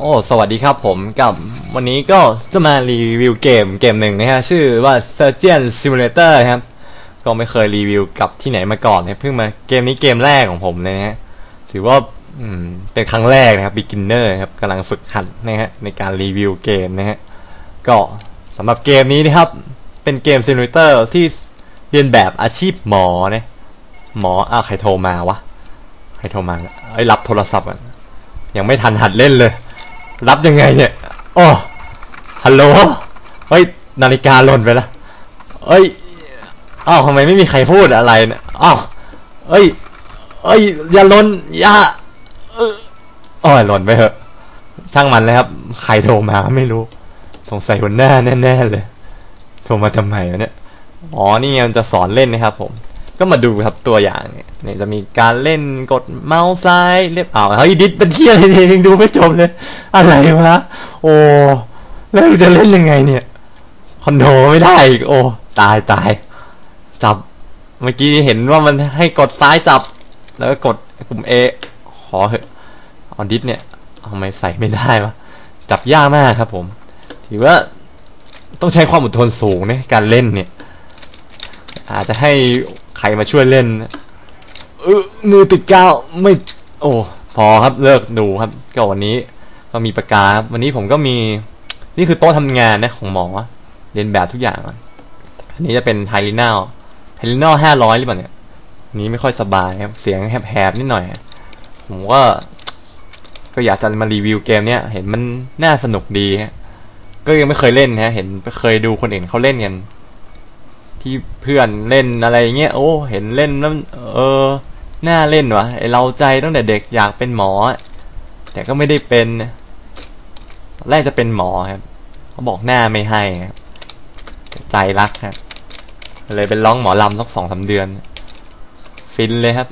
โอ้สวัสดีครับผมกับวันนี้ก็จะมารีวิวเกมเกมหนึ่งนะฮะ ชื่อว่า Surgeon Simulator ครับ ก็ไม่เคยรีวิวกับที่ไหนมาก่อนนะเพิ่งมาเกมนี้เกมแรกของผมเลยนะฮะ ถือว่าอืมเป็นครั้งแรกนะครับ beginner ครับกำลังฝึกหัดนะฮะในการรีวิวเกมนะฮะ ก็สำหรับเกมนี้นะครับ เป็นเกม Simulator ที่เรียนแบบอาชีพหมอนะหมออ้าวใครโทรมาวะใครโทรมาไอ้ยรับโทรศัพท์อะยังไม่ทันหัดเล่นเลย รับยังไงเนี่ยโอ้ฮัลโหลเฮ้ยนาฬิกาหล่นไปแล้วเอ้ยอ้าวทำไมไม่มีใครพูดอะไรเนี่ยอ้าวเอ้ยเอ้ยอย่าหล่นอย่าเออโอ้ยหล่นไปเถอะช่างมันเลยครับใครโทรมาไม่รู้สงสัยหัวหน้าแน่ๆเลยโทรมาทำไมวะเนี่ยอ๋อนี่มันจะสอนเล่นนะครับผม ก็มาดูครับตัวอย่างเนี่ยเนี่ยจะมีการเล่นกดเมาส์ซ้ายเรียบอ้าวเฮ้ยดิสเป็นที่อะไรเนี่ยยังดูไม่จบเลย อะไรวะโอ้แล้วจะเล่นยังไงเนี่ยคอนโทรไม่ได้อีกโอ้ตายตายจับ เมื่อกี้เห็นว่ามันให้กดซ้ายจับ แล้วก็กดปุ่ม A ขอเหอะเอดิสเนี่ยทำไมใส่ไม่ได้วะจับยากมากครับ ผม ถือว่าต้องใช้ความอดทนสูงในการเล่นเนี่ย อาจจะให้ ใครมาช่วยเล่นเออมือติดกาวไม่ โอ้พอครับเลิกดูครับ ก็วันนี้ก็มีปากกาครับวันนี้ผมก็มี นี่คือโต๊ะทำงานนะของหมอเรียนแบบทุกอย่างอันนี้จะเป็นไทลินาลไทลินาลห้าร้อยหรือเปล่าเนี่ยนี้ไม่ค่อยสบายครับ เสียงแหบๆนิดหน่อย ผมว่าก็อยากจะมารีวิวเกมเนี้ย เห็นมันน่าสนุกดีฮะก็ยังไม่เคยเล่นนะเห็นเคยดูคนอื่นเขาเล่นกัน ที่เพื่อนเล่นอะไรเงี้ยโอ้เห็นเล่นแล้วเออน่าเล่นวะไอเราใจตั้งแต่เด็กอยากเป็นหมอ แต่ก็ไม่ได้เป็นแรกจะเป็นหมอครับเขาบอกหน้าไม่ให้ครับใจรักครับเลยเป็นร้องหมอลำสักสองสาเดือน ฟินเลยครับ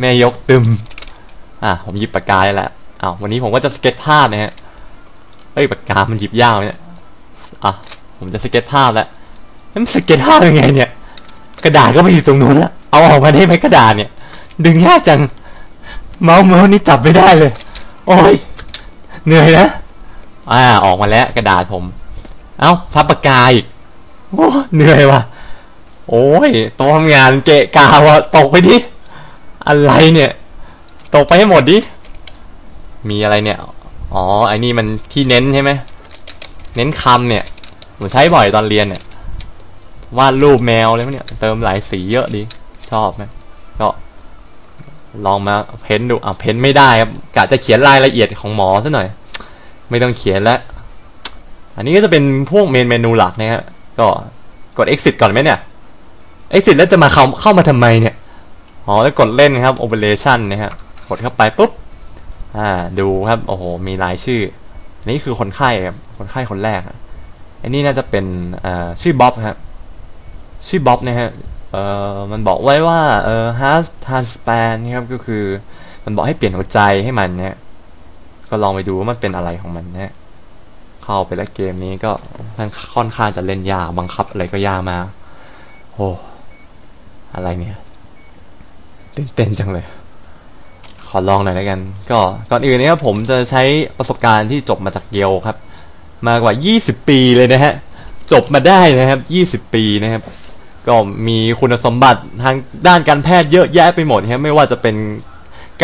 แม่ยกตึม อะผมหยิบปากกาแล้วอ้าววันนี้ผมก็จะสเก็ตภาพนะฮะเอ้ยปากกามันหยิบยากเนี่ยอะผมจะสเก็ตภาพแล้ว แล้วมันสเก็ตภาพยังไง เนี่ย กระดาษก็ไปอยู่ตรงนู้นแล้วเอาออกมาได้ไหมกระดาษเนี่ย ดึงยากจัง เมาส์เมาส์นี่จับไม่ได้เลย โอ้ยเหนื่อยนะอ่า ออกมาแล้วกระดาษผม เอ้าพับปากกาอีกโอ้เหนื่อยว่ะ โอ้ยโต๊ะทำงานเกะกาวะตกไปดิอะไรเนี่ย ตกไปให้หมดดิมีอะไรเนี่ย อ๋อไอ้นี่มันที่เน้นใช่ไหม เน้นคำเนี่ย ผมใช้บ่อยตอนเรียนเนี่ย วาดรูปแมวเลยมั้งเนี่ย เติมหลายสีเยอะดี ชอบไหมก็ลองมาเพ้นดูอะเพ้นไม่ได้ครับกะจะเขียนรายละเอียดของหมอซะหน่อย ไม่ต้องเขียนแล้ว อันนี้ก็จะเป็นพวกเมนเมนูหลักนะฮะก็กด exit ก่อนไหมเนี่ย exit แล้วจะมาเข้าเข้ามาทำไมเนี่ยอ๋อแล้วกดเล่นครับ operation นะฮะกดเข้าไปปุ๊บอ่าดูครับโอ้โหมีรายชื่อนี่คือคนไข้ครับคนไข้คนแรกอันนี้น่าจะเป็นชื่อบ๊อบครับ ชื่อบ๊อบนะฮะเอ่อมันบอกไว้ว่าเอ่อ has transplant นะครับก็คือ มันบอกให้เปลี่ยนหัวใจให้มันเนะก็ลองไปดูว่ามันเป็นอะไรของมันนะเข้าไปแล้วเกมนี้ก็มันค่อนข้างจะเล่นยากบังคับอะไรก็ยากมาโอ้อะไรเนี่ยตื่นเต้นจังเลย ขอลองหน่อยแล้วกัน ก็ก่อนอื่นนะครับผมจะใช้ประสบการณ์ที่จบมาจากเยลครับ มากว่า 20 ปีเลยนะฮะ จบมาได้นะครับ 20 ปีนะครับ ก็มีคุณสมบัติทางด้านการแพทย์เยอะแยะไปหมดครับไม่ว่าจะเป็น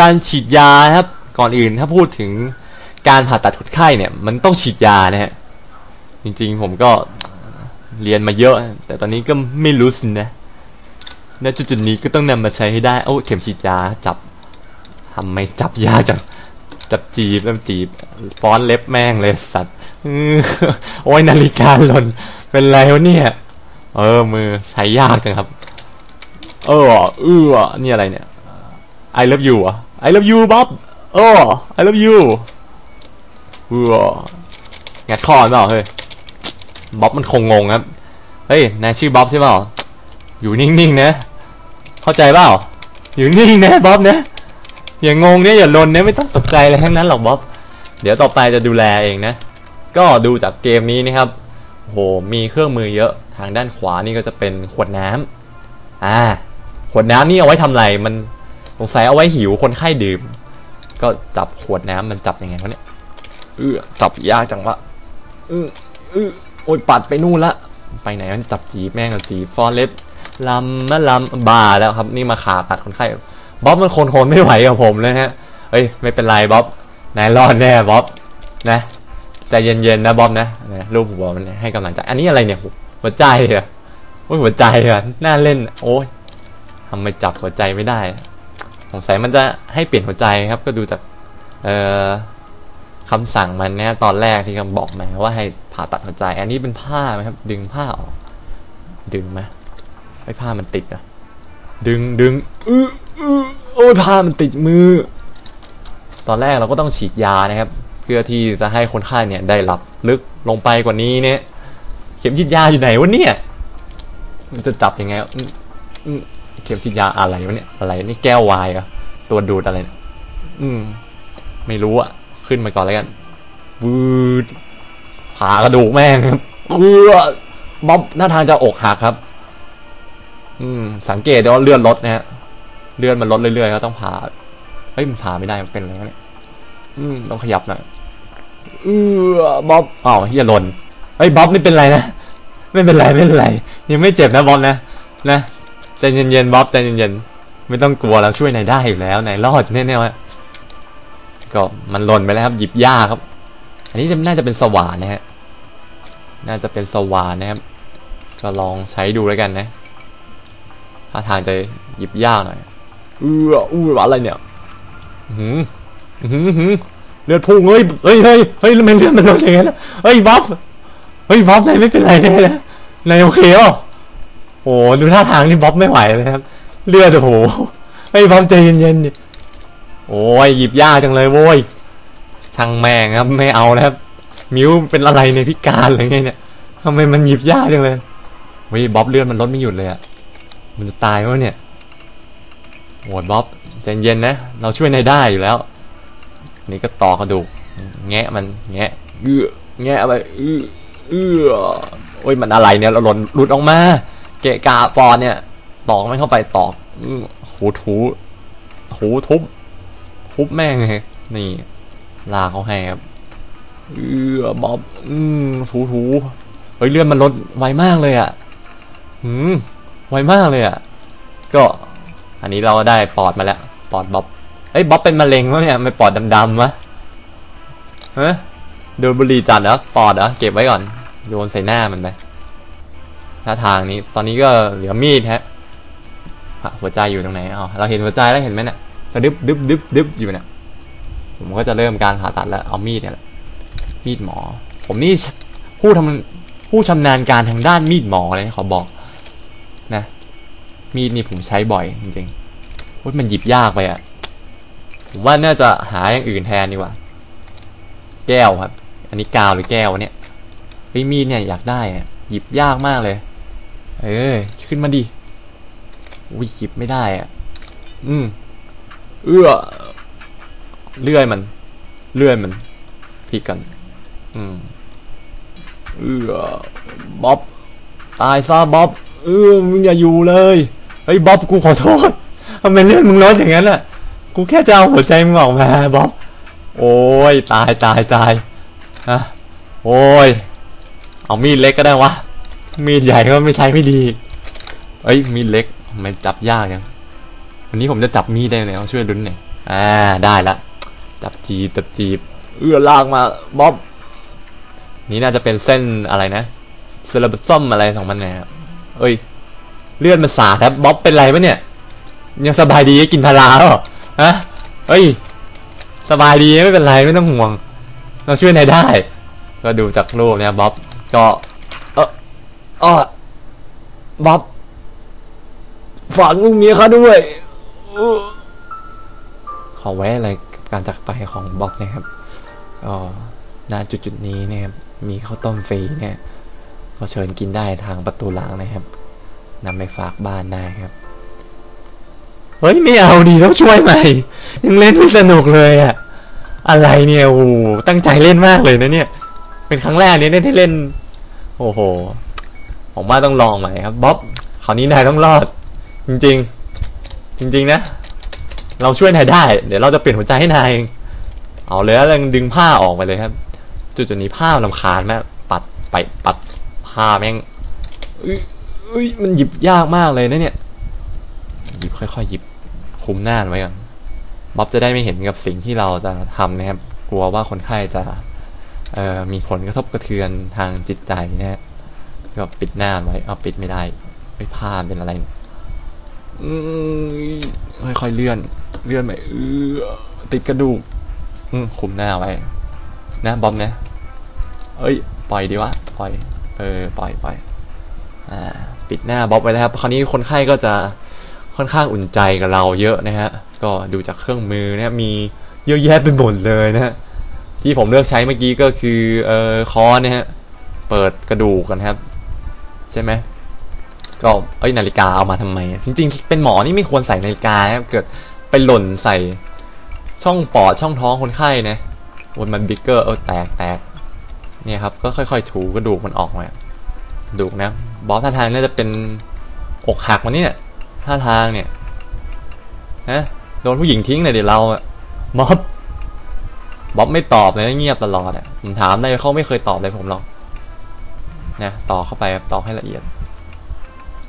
การฉีดยาครับก่อนอื่นถ้าพูดถึงการผ่าตัดคนไข้เนี่ย มันต้องฉีดยานะฮะจริงๆผมก็เรียนมาเยอะ แต่ตอนนี้ก็ไม่รู้สินะณจุดๆนี้ก็ต้องนำมาใช้ให้ได้โอ้เข็มฉีดยาจับทำไมจับยาจับจับจีบแล้วจีบฟ้อนเล็บแม่งเลยสัตว์โอ้ยนาฬิกาหล่นเป็นไรวะเนี่ย เออมือใช้ยากจังครับ เออเออนี่อะไรเนี่ย I love you อะ I love you บ๊อบเออ I love you เอองัดคอเปล่าเฮ้ยบ๊อบมันคงงงครับ เฮ้ยนายชื่อบ๊อบใช่เปล่าอยู่นิ่งๆนะ เข้าใจเปล่าอยู่นิ่งนะบ๊อบนะอย่างงงเนี่ยอย่าลนเนี่ยไม่ต้องตกใจอะไรทั้งนั้นหรอกบ๊อบ เดี๋ยวต่อไปจะดูแลเองนะ ก็ดูจากเกมนี้นะครับ โหมีเครื่องมือเยอะทางด้านขวานี่ก็จะเป็นขวดน้ำอ่า ขวดน้ำนี่เอาไว้ทำอะไรมันสงสัยเอาไว้หิวคนไข้ดื่ม ก็จับขวดน้ำมันจับยังไงวะเนี่ยเออจับยากจังวะเออเออโอ้ยปัดไปนู่นละไปไหนมันจับจีบแม่งจีบฟอร์เล็บลำนะลำบาแล้วครับ นี่มาขาตัดคนไข้บ๊อบมันคนคนไม่ไหวกับผมเลยฮะเอ้ยไม่เป็นไรบ๊อบนายรอดแน่บ๊อบนะ ใจเย็นๆนะบ๊อบนะรูปหัวมันให้กำลังใจอันนี้อะไรเนี่ยหัวใจเหรอโอ้ยหัวใจเหรอน่าเล่น โอ้ยทำไมจับหัวใจไม่ได้สงสัยมันจะให้เปลี่ยนหัวใจครับ ก็ดูจากเอ่อคำสั่งมันนี่ยตอนแรกที่เขาบอกมาว่าให้ผ่าตัดหัวใจ อันนี้เป็นผ้าไหมครับ ดึงผ้าออก ดึงไหมไอ้ผ้ามันติดอะดึงดึงอื้ออื้อโอ้ยผ้ามันติดมือ ตอนแรกเราก็ต้องฉีดยานะครับ พื่อที่จะให้คนไข้เนี่ยได้หลับลึกลงไปกว่านี้เนี่ย เข็มฉีดยาอยู่ไหนวะเนี่ยมันจะจับยังไงอืมเข็มฉีดยาอะไรวะเนี่ยอะไรนี่แก้ววายอะตัวดูดอะไรเนี่ยอืม ไม่รู้อะขึ้นมาก่อนแล้วกันวืดผ่ากระดูกแม่งครับเออบ๊อบหน้าทางจะอกหักครับ อืม สังเกตได้ว่าเลือดลดนะฮะเลือดมันลดเรื่อยๆก็ต้องผ่าเฮ้ยมันผ่าไม่ได้มันเป็นอะไรเนี่ยอืมต้องขยับหน่อย เออบ๊อบอ้าวเฮียหล่นเฮ้ยบ๊อบไม่เป็นไรนะไม่เป็นไรไม่เป็นไร ยังไม่เจ็บนะบ๊อบนะนะใจเย็นๆบ๊อบใจเย็นๆไม่ต้องกลัวแล้วช่วยนายได้อยู่แล้วนายรอดแน่ๆวะก็มันหล่นไปแล้วครับ หยิบยาครับ อันนี้น่าจะเป็นสว่านนะฮะน่าจะเป็นสว่านนะครับก็ลองใช้ดูแล้วกันนะถ้าทางจะหยิบยากหน่อยเอออู้อะไรเนี่ยหืมหืมหืม เลือดพุ่งเฮ้ยเฮ้ยเฮ้ยเฮ้ยมันเลือดมันลดอย่างนั้นเฮ้ยบ๊อบเฮ้ยบ๊อบนายไม่เป็นไรแน่นะนายโอเคอะโอ้ดูท่าทางนี่บ๊อบไม่ไหวเลยครับ เลือดโอ้โหเฮ้ยบ๊อบใจเย็นๆดิโอ้ยหยิบยากจังเลยโว้ยช่างแม่งครับไม่เอาแล้วครับมิวเป็นอะไรในยพิการหรือไงเนี่ยทำไมมันหยิบยากจังเลยเฮ้ยบ๊อบเลือดมันลดไม่หยุดเลยอะมันจะตายวะเนี่ยโอ้ยบ๊อบใจเย็นนะ เราช่วยนายได้อยู่แล้ว นี่ก็ต่อกระดูก แงะมันแงะเอื้อแงะไปเอื้อเอื้อโอ้ยมันอะไรเนี่ยเราหล่นหลุดออกมา เกะกะปอนเนี่ย ตอกไม่เข้าไปตอกหูถูหูทุบทุบแม่งเลยนี่ลาเขาให้ครับเอือบอบอืมถูถูเฮ้ยเลื่อดมันลดไวมากเลยอะ่ะหืมไวมากเลยอะ่ะก็อันนี้เราได้ปอดมาแล้วปอดบ๊อบ อ้ยบ๊อบเป็นมะเร็งวะเนี่ยไม่ปอดดำๆวะเฮะโดนบุหรี่จัดเหรอปอดเหรอเก็บไว้ก่อนโยนใส่หน้ามันไปท่าทางนี้ตอนนี้ก็เหลือมีดฮะหัวใจอยู่ตรงไหนอ๋อเราเห็นหัวใจแล้วเห็นไหมเนี่ยกระดึบดึบดึบดึบอยู่เนี่ยผมก็จะเริ่มการผ่าตัดแล้วเอามีดเนี่ยแหละมีดหมอ ผมนี่ผู้ทำผู้ชำนาญการทางด้านมีดหมอเลยนะขอบอกนะมีดนี่ผมใช้บ่อยจริงๆโอ้ยมันหยิบยากไปอะ่ะ ผมว่าน่าจะหาอย่างอื่นแทนดีกว่า แก้วครับ อันนี้กาวหรือแก้วเนี่ยเฮ้มีดเนี่ยอยากได้อะหยิบยากมากเลย เออ ขึ้นมาดิอุ้ยหยิบไม่ได้อะ อืม เอื้อ เลื่อยมัน เลื่อยมันพลิกกัน อืม เอื้อบ๊อบตายซะบ๊อบเออมึงอย่าอยู่เลย เฮ้ยบ๊อบกูขอโทษทำไมเลื่อนมึงลดอย่างนั้นอะ กูแค่จะเอาหัวใจมึงออกมาบ๊อบโอ้ยตายตายตายฮะโอ้ย เอามีดเล็กก็ได้วะ มีดใหญ่ก็ไม่ใช้ไม่ดี เอ้ยมีดเล็กทำไมจับยากยังวันนี้ผมจะจับมีดได้เลยช่วยลุ้นหน่อยอ่าได้ละ จับจีบจับจีบ เอื้อลากมาบ๊อบ นี่น่าจะเป็นเส้นอะไรนะเซเลบซัมอะไรของมันนะครับเอ้ย เลือดมันสาดครับบ๊อบเป็นไรปะเนี่ย ยังสบายดีกินพาราหรอ ฮะเอ้ย สบายดีไม่เป็นไรไม่ต้องห่วง เราช่วยนายได้ ก็ดูจากรูปเนี่ยบ๊อบก็เออเออบ๊อบฝากลูกเมียเขาด้วยอขอไว้อะไรกับการจากไปของบ๊อบนะครับก็ณจุดจุดนี้นะครับมีข้าวต้มฟรีเนี่ยก็เชิญกินได้ทางประตูหลังนะครับนำไปฝากบ้านได้ครับ เฮ้ยไม่เอาดีต้องช่วยใหม่ ยังเล่นไม่สนุกเลยอะอะไรเนี่ยโอ้โหตั้งใจเล่นมากเลยนะเนี่ย เป็นครั้งแรกเนี่ยได้เล่น โอ้โหผมว่าต้องลองใหม่ครับบ๊อบคราวนี้นายต้องรอด จริง ๆ จริง ๆ นะ เราช่วยนายได้ เดี๋ยวเราจะเปลี่ยนหัวใจให้นายเองเอาเลยแล้วดึงผ้าออกไปเลยครับ จุดจุดนี้ผ้าลำคาญแม่ปัดไปปัดผ้าแม่งอ้ยเอ้ยมันหยิบยากมากเลยนะเนี่ย หยิบค่อยๆหยิบคุมหน้าไว้ก่อนบ๊อบจะได้ไม่เห็นกับสิ่งที่เราจะทำนะครับ กลัวว่าคนไข้จะเอ่อมีผลกระทบกระเทือนทางจิตใจนะฮะก็ปิดหน้าไว้เอาปิดไม่ได้ไม่ผ้าเป็นอะไรค่อืมค่อยๆเลื่อน เลื่อนไปเออติดกระดูกอืคุมหน้าไว้ นะบอมนะ เอ้ย ปล่อยดีวะ ปล่อย เออ ปล่อยปล่อยอ่า ปิดหน้าบ๊อบไว้แล้วครับ คราวนี้คนไข้ก็จะ ค่อนข้างอุ่นใจกับเราเยอะนะฮะ ก็ดูจากเครื่องมือนะมีเยอะแยะไปหมดเลยนะฮะที่ผมเลือกใช้เมื่อกี้ก็คือเอ่อคอนะฮะ เปิดกระดูกกันครับ ใช่ไหมก็เอ้ยนาฬิกาเอามาทำไม จริง ๆ เป็นหมอนี่ไม่ควรใส่นาฬิกาครับเกิดไปหล่นใส่ช่องปอดช่องท้องคนไข้นะวนมันบิ๊กเกอร์เออแตกแตกเนี่ยครับก็ค่อยๆถูกระดูกมันออกมาดูกนะบอสท่าทางน่าจะเป็นอกหักมาเนี่ย ท่าทางเนี่ยนะโดนผู้หญิงทิ้งเลยเดี๋ยวเราอะบ๊อบบ๊อบไม่ตอบเลยเงียบตลอดอะผมถามได้เขาไม่เคยตอบเลยผมหรอกนะต่อเข้าไปครับต่อให้ละเอียด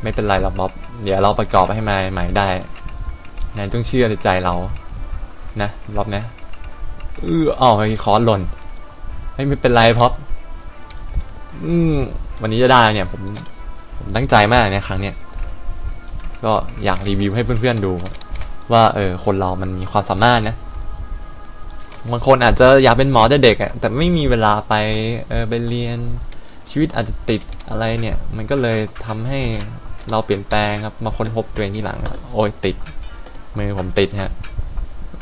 ไม่เป็นไรหรอกบ๊อบเดี๋ยวเราประกอบให้มาใหม่ได้นายต้องเชื่อในใจเรา นะบ๊อบนะเอออ๋อไอ้คอนหล่นไม่ไม่เป็นไรพอบอืมวันนี้จะได้เนี่ยผมผมตั้งใจมากเนี่ยครั้งเนี้ย ก็อยากรีวิวให้เพื่อนๆดู ว่าเออคนเรามันมีความสามารถนะบางคนอาจจะอยากเป็นหมอแต่เด็กอะแต่ไม่มีเวลาไปเออไปเรียนชีวิตอาจจะติดอะไรเนี่ย มันก็เลยทำให้เราเปลี่ยนแปลงครับมาค้นพบตัวเองที่หลังโอ้ยติด มือผมติดฮะ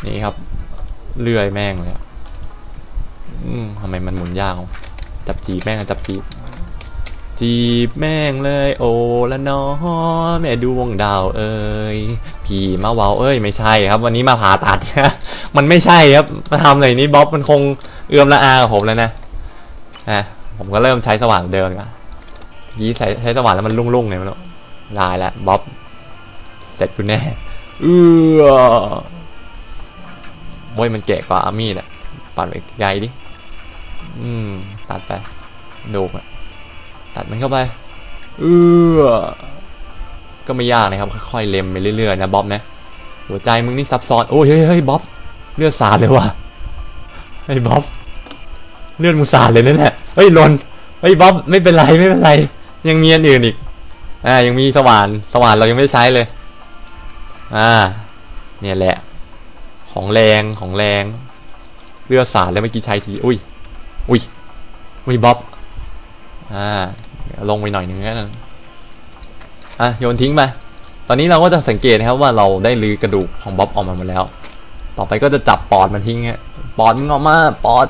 นี่ครับเลื่อยแม่งเลยอะอืมทำไมมันหมุนยากวจับจีแม่งจับจีบ จีบแม่งเลยโอละน้อแม่ดูวงดาวเอ้ยพี่มาเว้าเอ้ยไม่ใช่ครับ วันนี้มาผ่าตัดมันไม่ใช่ครับมาทำอะไรนี้บ๊อบมันคงเอื้อมละอากับผมแล้วนะนะผมก็เริ่มใช้สว่านเดิมละยี่ใช้ใช้สว่านแล้วมันรุ่งๆไงม่รู้ลายแล้วบ๊อบเสร็จกูแน่เออโว้ยมันแก่กว่าอามี่แหละปัดไปไกลดิอืมตัดไปดูอะ ตัดมันเข้าไปเออก็ไม่ยากนะครับ ค่อยๆเล็มไปเรื่อยๆนะบ๊อบนะ หัวใจมึงนี่ซับซ้อน โอ้ยเฮ้ยเฮ้ยบ๊อบเลือดสาดเลยว่ะเฮ้ยบ๊อบเลือดมึงสาดเลยนั่นแหละเฮ้ยหลนเฮ้ยบ๊อบไม่เป็นไรไม่เป็นไร ยังมีอันอื่นอีก อ่า ยังมีสว่านสว่านเรายังไม่ได้ใช้เลย อ่า เนี่ยแหละ ของแรงของแรงเลือดสาดแล้วเมื่อกี้ใช้ที อุ้ย อุ้ย อุ้ยบ๊อบ อ่าเดี๋ยว ลงไปหน่อยหนึงแล้วกันอะโยนทิ้งไปตอนนี้เราก็จะสังเกตนะครับว่าเราได้ลือกระดูกของบ๊อบออกมาหมดแล้ว ต่อไปก็จะจับปอดมันทิ้งฮะปอดมึงออกมาปอด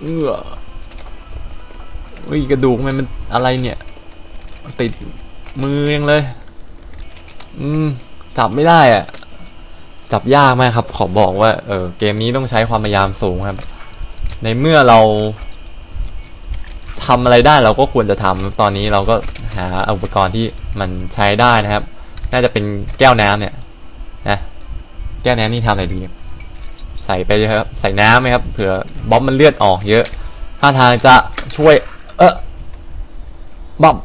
เอออุ้ยกระดูกมันมันอะไรเนี่ย ติดมือยังเลย อืมจับไม่ได้อะจับยากมากครับ ขอบอกว่าเออเกมนี้ต้องใช้ความพยายามสูงครับ ในเมื่อเรา ทำอะไรได้เราก็ควรจะทำตอนนี้เราก็หาอุปกรณ์ที่มันใช้ได้นะครับ น่าจะเป็นแก้วน้ำเนี่ยนะแก้วน้ำนี่ทำอะไรดี ใส่ไปเลยครับ ใส่น้ำไหมครับเผื่อบ๊อบมันเลือดออกเยอะท่าทางจะช่วย เออบ๊อบ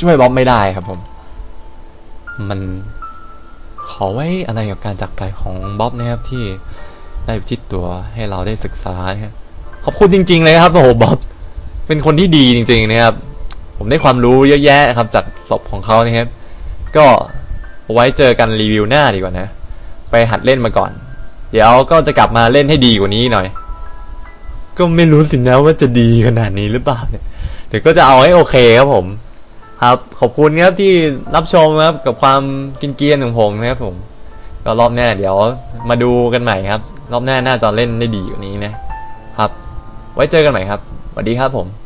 ช่วยบ๊อบไม่ได้ครับผม มันขอไว้อะไรกับการจากไปของบ๊อบนะครับที่ได้ทิศตัวให้เราได้ศึกษานะครับขอบคุณจริง ๆ เลยครับโอ้โหบ๊อบ เป็นคนที่ดีจริงๆนะครับ ผมได้ความรู้เยอะแยะครับจากศพของเขานะครับ ก็ไว้เจอกันรีวิวหน้าดีกว่านะ ไปหัดเล่นมาก่อน เดี๋ยวก็จะกลับมาเล่นให้ดีกว่านี้หน่อย ก็ไม่รู้สินะว่าจะดีขนาดนี้หรือเปล่าเนี่ย เดี๋ยวก็จะเอาให้โอเคครับผม ครับขอบคุณครับที่รับชมครับกับความกินเกียนของผมนะครับผม ก็รอบหน้าเดี๋ยวมาดูกันใหม่ครับ รอบหน้าน่าจะเล่นได้ดีกว่านี้นะครับ ไว้เจอกันใหม่ครับ วัสดีครับผม